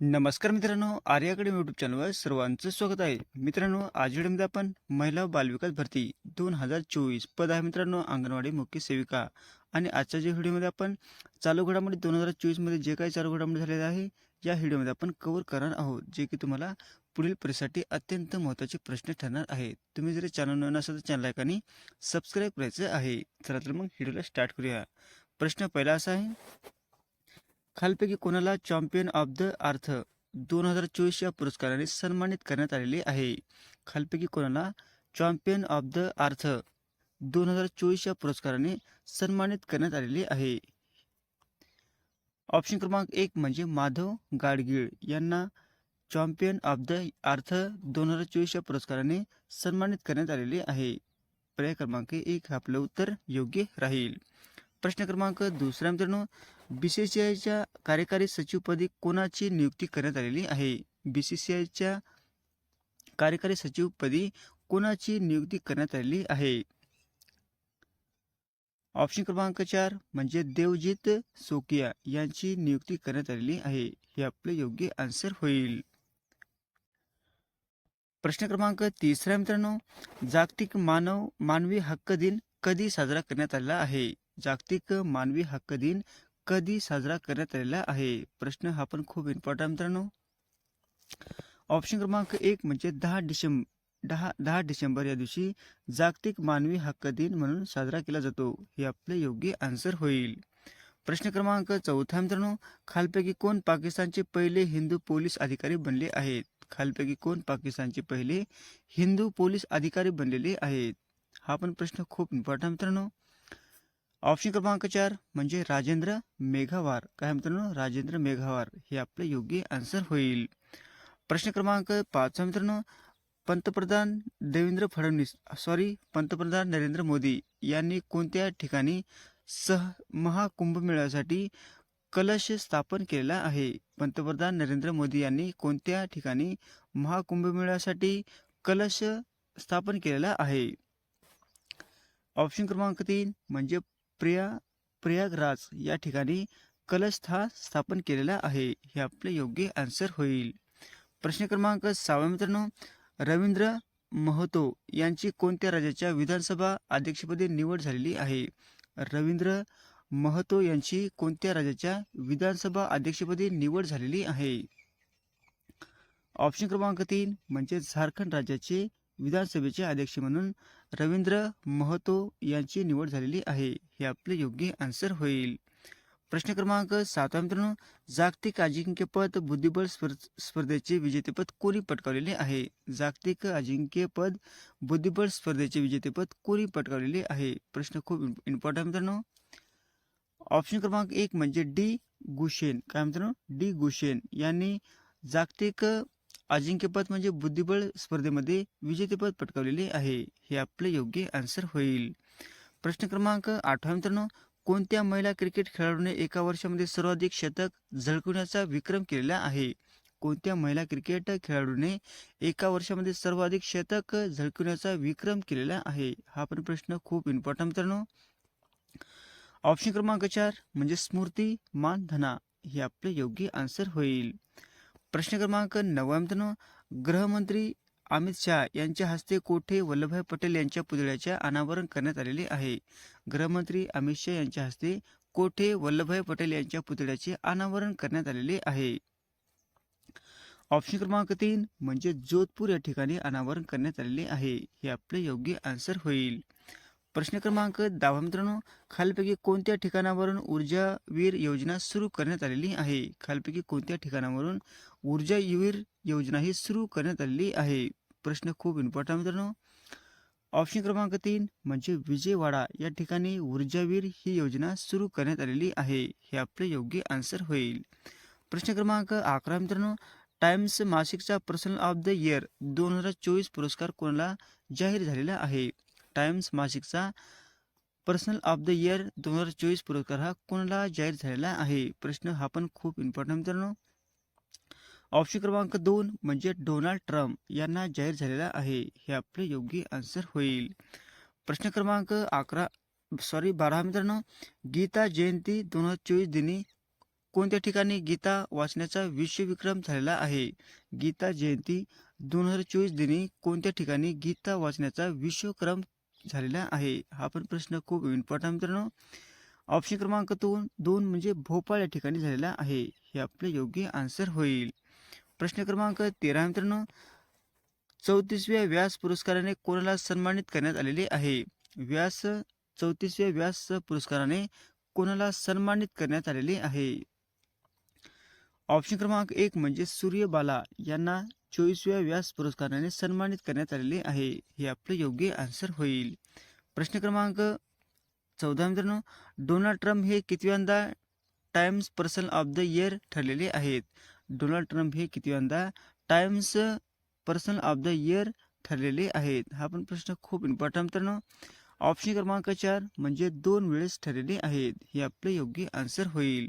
नमस्कार मित्रांनो आर्याकडे यूट्यूब चॅनलवर सर्वांचं स्वागत आहे. मित्रांनो आज व्हिडिओमध्ये आपण महिला बालविकास भरती दोन हजार चोवीस पद आहे मित्रांनो अंगणवाडी मुख्य सेविका. आणि आजच्या जे व्हिडिओमध्ये आपण चालू घडामोडी दोन हजार चोवीसमध्ये जे काही चालू घडामोडी झालेले आहे या व्हिडिओमध्ये आपण कव्हर करणार आहोत जे की तुम्हाला पुढील परीक्षेसाठी अत्यंत महत्त्वाचे प्रश्न ठरणार आहेत. तुम्ही जरी चॅनल नवीन तर चॅनल लाईक आणि सबस्क्राईब करायचं आहे. चला तर मग व्हिडिओला स्टार्ट करूया. प्रश्न पहिला असा आहे खालपैकी कोणाला चॅम्पियन ऑफ द अर्थ दोन हजार चोवीस या पुरस्काराने सन्मानित करण्यात आलेले आहे. खालपैकी कोणाला चॅम्पियन ऑफ द अर्थ दोन हजार चोवीस या पुरस्काराने सन्मानित करण्यात आलेले आहे. ऑप्शन क्रमांक एक म्हणजे माधव गाडगीळ यांना चॅम्पियन ऑफ द अर्थ दोन हजार चोवीस या पुरस्काराने सन्मानित करण्यात आलेले आहे. पर्याय क्रमांक एक आपलं उत्तर योग्य राहील. प्रश्न क्रमांक दुसरा मित्रांनो बी सी सी आयच्या कार्यकारी सचिवपदी कोणाची नियुक्ती करण्यात आलेली आहे? बी सी सी आयच्या कार्यकारी सचिवपदी कोणाची नियुक्ती करण्यात आलेली आहे? ऑप्शन क्रमांक चार म्हणजे देवजित सोकिया यांची नियुक्ती करण्यात आलेली आहे. हे आपले योग्य आन्सर होईल. प्रश्न क्रमांक तिसरा मित्रांनो जागतिक मानव मानवी हक्क दिन कधी साजरा करण्यात आलेला आहे? जागतिक मानवी हक्क दिन कधी साजरा करण्यात आलेला आहे? प्रश्न हा पण खूप इम्पॉर्टंट मित्रांनो. ऑप्शन क्रमांक एक म्हणजे दहा डिसेंबर दहा दहा डिसेंबर या दिवशी जागतिक मानवी हक्क दिन म्हणून साजरा केला जातो. हे आपले योग्य आन्सर होईल. प्रश्न क्रमांक चौथा मित्रांनो. खालपैकी कोण पाकिस्तानचे पहिले हिंदू पोलीस अधिकारी बनले आहेत? खालपैकी कोण पाकिस्तानचे पहिले हिंदू पोलीस अधिकारी बनलेले आहेत? हा पण प्रश्न खूप इम्पॉर्टंट मित्रांनो. ऑप्शन क्रमांक चार म्हणजे राजेंद्र मेघावार. काय मित्रांनो? राजेंद्र मेघावार. हे आपले योग्य आन्सर होईल. प्रश्न क्रमांक पाच मित्रांनो. पंतप्रधान देवेंद्र फडणवीस सॉरी पंतप्रधान नरेंद्र मोदी यांनी कोणत्या ठिकाणी सह महाकुंभमेळ्यासाठी कलश स्थापन केलेला आहे? पंतप्रधान नरेंद्र मोदी यांनी कोणत्या ठिकाणी महाकुंभमेळ्यासाठी कलश स्थापन केलेला आहे? ऑप्शन क्रमांक तीन म्हणजे प्रिया प्रयागराज या ठिकाणी कलश हा स्थापन केलेला आहे. हे आपले योग्य आन्सर होईल. प्रश्न क्रमांक सहावा मित्रांनो रवींद्र महतो यांची कोणत्या राज्याच्या विधानसभा अध्यक्षपदी निवड झालेली आहे? रवींद्र महतो यांची कोणत्या राज्याच्या विधानसभा अध्यक्षपदी निवड झालेली आहे? ऑप्शन क्रमांक तीन म्हणजे झारखंड राज्याचे विधानसभेचे अध्यक्ष म्हणून रवींद्र महतो यांची निवड झालेली आहे. हे आपले योग्य आन्सर होईल. प्रश्न क्रमांक सातवा मित्रांनो. जागतिक अजिंक्यपद बुद्धिबळ स्पर्ध स्पर्धेचे विजेतेपद कोणी पटकावलेले आहे? जागतिक अजिंक्यपद बुद्धिबळ स्पर्धेचे विजेतेपद कोणी पटकावलेले आहे? प्रश्न खूप इम्पॉर्टंट मित्रांनो. ऑप्शन क्रमांक एक म्हणजे डी गुशेन काय मित्रांनो? डी गुशेन यांनी जागतिक अजिंक्यपद म्हणजे बुद्धिबळ स्पर्धेमध्ये विजेतेपद पटकावलेले आहे. हे आपले योग्य आन्सर होईल. प्रश्न क्रमांक आठवा मित्रांनो. कोणत्या महिला क्रिकेट खेळाडूने एका वर्षामध्ये सर्वाधिक शतक झळकवण्याचा विक्रम केलेला आहे? कोणत्या महिला क्रिकेट खेळाडूने एका वर्षामध्ये सर्वाधिक शतक झळकवण्याचा विक्रम केलेला आहे? हा पण प्रश्न खूप इम्पॉर्टंट मित्रांनो. ऑप्शन क्रमांक चार म्हणजे स्मृती मानधना. हे आपले योग्य आन्सर होईल. प्रश्न क्रमांक नववा गृहमंत्री अमित शहा यांच्या हस्ते कोठे वल्लभभाई पटेल यांच्या पुतळ्याचे अनावरण करण्यात आलेले आहे? गृहमंत्री अमित शहा यांच्या हस्ते कोठे वल्लभभाई पटेल यांच्या पुतळ्याचे अनावरण करण्यात आलेले आहे? ऑप्शन क्रमांक तीन म्हणजे जोधपूर या ठिकाणी अनावरण करण्यात आलेले आहे. हे आपले योग्य आन्सर होईल. प्रश्न क्रमांक दहा मित्रांनो खालपैकी कोणत्या ठिकाणावरून ऊर्जावीर योजना सुरू करण्यात आलेली आहे? खालपैकी कोणत्या ठिकाणावरून ऊर्जावीर योजना ही सुरू करण्यात आलेली आहे? प्रश्न खूप इम्पॉर्टंट मित्रांनो. ऑप्शन क्रमांक तीन म्हणजे विजयवाडा. या ठिकाणी ऊर्जावीर ही योजना सुरू करण्यात आलेली आहे. हे आपले योग्य आन्सर होईल. प्रश्न क्रमांक अकरा मित्रांनो टाइम्स मासिकचा पर्सनल ऑफ द इयर दोन हजार चोवीस पुरस्कार कोणाला जाहीर झालेला आहे? टाइम्स मासिकचा पर्सनल ऑफ द इयर दोन हजार चोवीस पुरस्कार हा कोणाला जाहीर झालेला आहे? प्रश्न हा पण खूप इम्पॉर्टंट मित्रांनो. ऑप्शन क्रमांक दोन म्हणजे डोनाल्ड ट्रम्प यांना जाहीर झालेला आहे. हे आपले योग्य आन्सर होईल. प्रश्न क्रमांक अकरा सॉरी बारा मित्रांनो. गीता जयंती दोन हजार चोवीस दिनी कोणत्या ठिकाणी गीता वाचण्याचा विश्वविक्रम झालेला आहे? गीता जयंती दोन हजार चोवीस दिनी कोणत्या ठिकाणी गीता वाचण्याचा विश्वक्रम झालेला आहे. हा पण प्रश्न खूप इम्पॉर्टंट मित्रांनो. ऑप्शन क्रमांक दोन दोन म्हणजे भोपाळ या ठिकाणी झालेला आहे. हे आपले योग्य आन्सर होईल. प्रश्न क्रमांक तेरा मित्रांनो. चौतीसव्या व्यास पुरस्काराने कोणाला सन्मानित करण्यात आलेले आहे? व्यास चौतीसव्या व्यास पुरस्काराने कोणाला सन्मानित करण्यात आलेले आहे? ऑप्शन क्रमांक एक म्हणजे सूर्यबाला. यांना चोवीसव्या व्यास पुरस्काराने सन्मानित करण्यात आलेले आहे. हे आपले योग्य आन्सर होईल. प्रश्न क्रमांक चौदा मित्रांनो डोनाल्ड ट्रम्प हे कितव्यांदा Times person of the year ठरलेले आहेत? डोनाल्ड ट्रम्प हे कितव्यांदा Times person of the year ठरलेले आहेत? हा पण प्रश्न खूप इम्पॉर्टंट मित्रांनो. ऑप्शन क्रमांक चार म्हणजे दोन वेळेस ठरलेले आहेत. हे आपले योग्य आन्सर होईल.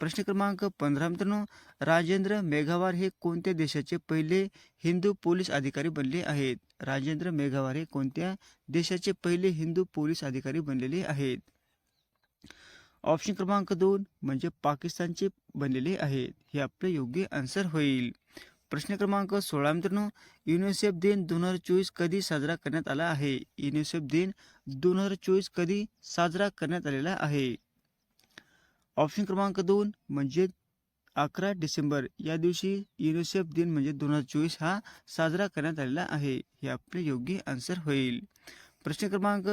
प्रश्न क्रमांक पंधरा. मित्रांनो राजेंद्र मेघावार हे कोणत्या देशाचे पहिले हिंदू पोलीस अधिकारी बनले आहेत? राजेंद्र मेघावार हे कोणत्या देशाचे पहिले हिंदू पोलीस अधिकारी बनलेले आहेत? ऑप्शन क्रमांक दोन म्हणजे पाकिस्तानचे बनलेले आहेत. हे आपले योग्य आन्सर होईल. प्रश्न क्रमांक सोळा. मित्रांनो युनिसेफ दिन दोन हजार चोवीस कधी साजरा करण्यात आला आहे? युनिसेफ दिन दोन हजार चोवीस कधी साजरा करण्यात आलेला आहे? ऑप्शन क्रमांक दोन म्हणजे अकरा डिसेंबर या दिवशी युनिसेफ दिन म्हणजे दोन हजार चोवीस हा साजरा करण्यात आलेला आहे. हे आपले योग्य आन्सर होईल. प्रश्न क्रमांक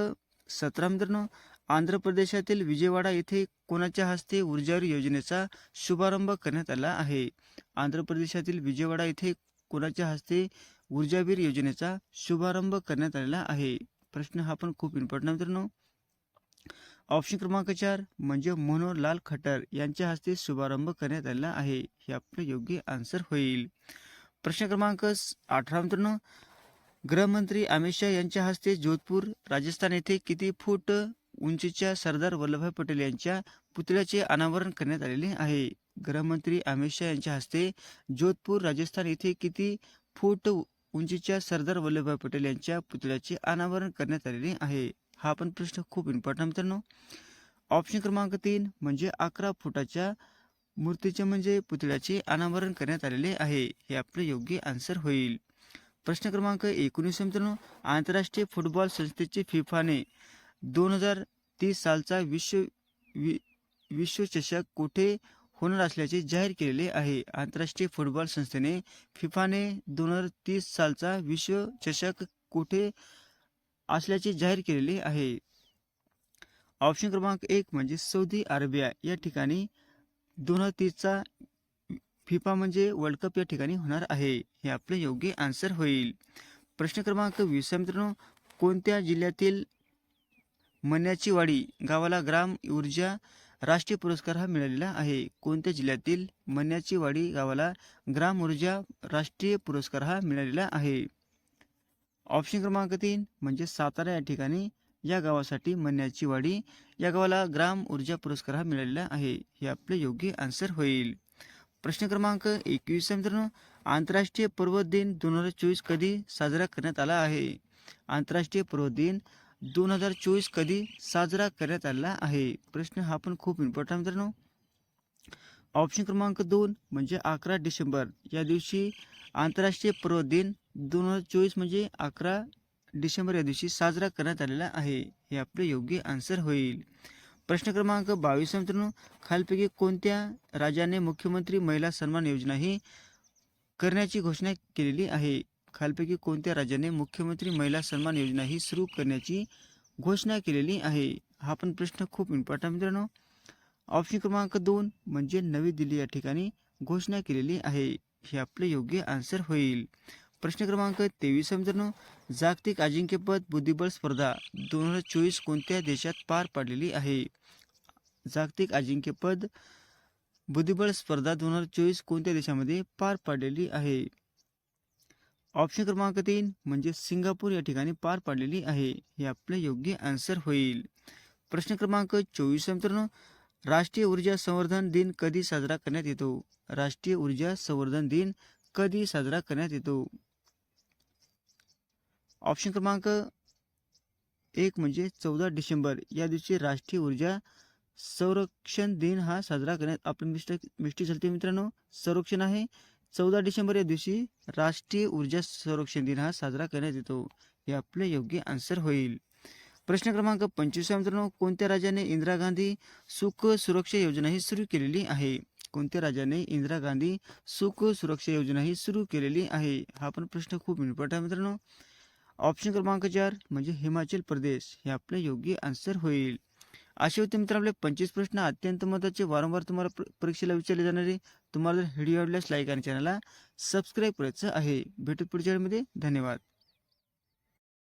सतरा मित्रांनो आंध्र प्रदेशातील विजयवाडा येथे कोणाच्या हस्ते ऊर्जावर योजनेचा शुभारंभ करण्यात आला आहे? आंध्र प्रदेशातील विजयवाडा येथे कोणाच्या हस्ते ऊर्जावीर योजनेचा शुभारंभ करण्यात आलेला आहे? प्रश्न हा पण खूप इम्पॉर्टंट मित्रांनो. ऑप्शन क्रमांक चार म्हणजे मनोहरलाल खट्टर यांच्या हस्ते शुभारंभ करण्यात आलेला आहे. हे आपलं योग्य आन्सर होईल. प्रश्न क्रमांक अठरा मित्रांनो गृहमंत्री अमित शहा यांच्या हस्ते जोधपूर राजस्थान येथे किती फूट उंचीच्या सरदार वल्लभभाई पटेल यांच्या पुतळ्याचे अनावरण करण्यात आलेले आहे? गृहमंत्री अमित शहा यांच्या हस्ते जोधपूर राजस्थान येथे किती फूट उंचीच्या सरदार वल्लभभाई पटेल यांच्या पुतळ्याचे अनावरण करण्यात आलेले आहे? हा पण प्रश्न खूप इम्पॉर्टंट मित्रांनो. ऑप्शन क्रमांक तीन म्हणजे अकरा फुटाच्या मूर्तीचे म्हणजे पुतळ्याचे अनावरण करण्यात आलेले आहे. हे आपले योग्य आन्सर होईल. प्रश्न क्रमांक एकोणीस मित्रांनो. आंतरराष्ट्रीय फुटबॉल संस्थेचे फिफाने दोन हजार तीस सालचा विश्व वि विश्वचषक कुठे होणार असल्याचे जाहीर केलेले आहे. आंतरराष्ट्रीय फुटबॉल संस्थेने फिफाने दोन हजार तीस सालचा विश्वचषक कुठे असल्याचे जाहीर केलेले आहे. ऑप्शन क्रमांक एक म्हणजे सौदी अरेबिया या ठिकाणी दोन हजार तीसचा फिफा म्हणजे वर्ल्ड कप या ठिकाणी होणार आहे. हे आपले योग्य आन्सर होईल. प्रश्न क्रमांक वीस मित्रांनो. कोणत्या जिल्ह्यातील मन्याची वाडी गावाला ग्राम ऊर्जा राष्ट्रीय पुरस्कार हा मिळालेला आहे? कोणत्या जिल्ह्यातील मन्याची वाडी गावाला ग्राम ऊर्जा राष्ट्रीय पुरस्कार हा मिळालेला आहे? ऑप्शन क्रमांक तीन म्हणजे सातारा या ठिकाणी या गावासाठी मन्याची वाडी या गावाला ग्राम ऊर्जा पुरस्कार हा मिळालेला आहे. हे आपले योग्य आन्सर होईल. प्रश्न क्रमांक एकवीस मित्रांनो. आंतरराष्ट्रीय पर्वत दिन दोन हजार चोवीस कधी साजरा करण्यात आला आहे? आंतरराष्ट्रीय पर्वत दिन दोन हजार चोवीस कधी साजरा करण्यात आला आहे? प्रश्न हा पण खूप इम्पॉर्टंट मित्रांनो. ऑप्शन क्रमांक दोन म्हणजे अकरा डिसेंबर या दिवशी आंतरराष्ट्रीय पर्व दिन दोन हजार चोवीस म्हणजे अकरा डिसेंबर या दिवशी साजरा करण्यात आलेला आहे. हे आपले योग्य आन्सर होईल. प्रश्न क्रमांक बावीस मित्रांनो. खालपैकी कोणत्या राज्याने मुख्यमंत्री महिला सन्मान योजना ही करण्याची घोषणा केलेली आहे? खालपैकी कोणत्या राज्याने मुख्यमंत्री महिला सन्मान योजना ही सुरू करण्याची घोषणा केलेली आहे? हा पण प्रश्न खूप इम्पॉर्टंट मित्रांनो. ऑप्शन क्रमांक दोन म्हणजे नवी दिल्ली या ठिकाणी घोषणा केलेली आहे. हे आपले योग्य आन्सर होईल. प्रश्न क्रमांक तेवीस मित्रांनो जागतिक अजिंक्यपद बुद्धिबळ स्पर्धा दोन हजार चोवीस कोणत्या देशात पार पडलेली आहे? जागतिक अजिंक्यपद बुद्धिबळ स्पर्धा दोन हजार चोवीस कोणत्या देशामध्ये पार पडलेली आहे? ऑप्शन क्रमांक तीन म्हणजे सिंगापूर या ठिकाणी पार पाडलेली आहे. हे आपले योग्य आन्सर होईल. प्रश्न क्रमांक चोवीस मित्रांनो राष्ट्रीय ऊर्जा संवर्धन दिन कधी साजरा करण्यात येतो? राष्ट्रीय ऊर्जा संवर्धन दिन कधी साजरा करण्यात येतो? ऑप्शन क्रमांक एक म्हणजे चौदा डिसेंबर. या दिवशी राष्ट्रीय ऊर्जा संरक्षण दिन हा साजरा करण्यात आपण मिस्टेक मिस्टेक झाली मित्रांनो. संरक्षण आहे. चौदा डिसेंबर या दिवशी राष्ट्रीय ऊर्जा संरक्षण दिन हा साजरा करण्यात येतो. हे आपले योग्य आन्सर होईल. प्रश्न क्रमांक पंचवीस मित्रांनो. कोणत्या राज्याने इंदिरा गांधी सुख सुरक्षा योजना ही सुरू केलेली आहे? कोणत्या राज्याने इंदिरा गांधी सुख सुरक्षा योजना ही सुरू केलेली आहे? हा पण प्रश्न खूप इम्पॉर्टंट आहे मित्रांनो. ऑप्शन क्रमांक चार म्हणजे हिमाचल प्रदेश. हे आपले योग्य आन्सर होईल. असे होते मित्र आपले पंचवीस प्रश्न. अत्यंत महत्त्वाचे. वारंवार तुम्हाला परीक्षेला विचारले जाणारे तुम्हाला जर व्हिडिओ आवडल्यास लाईक आणि चॅनलला सबस्क्राईब करायचं आहे. भेटू पुढच्या वेळेमध्ये. धन्यवाद.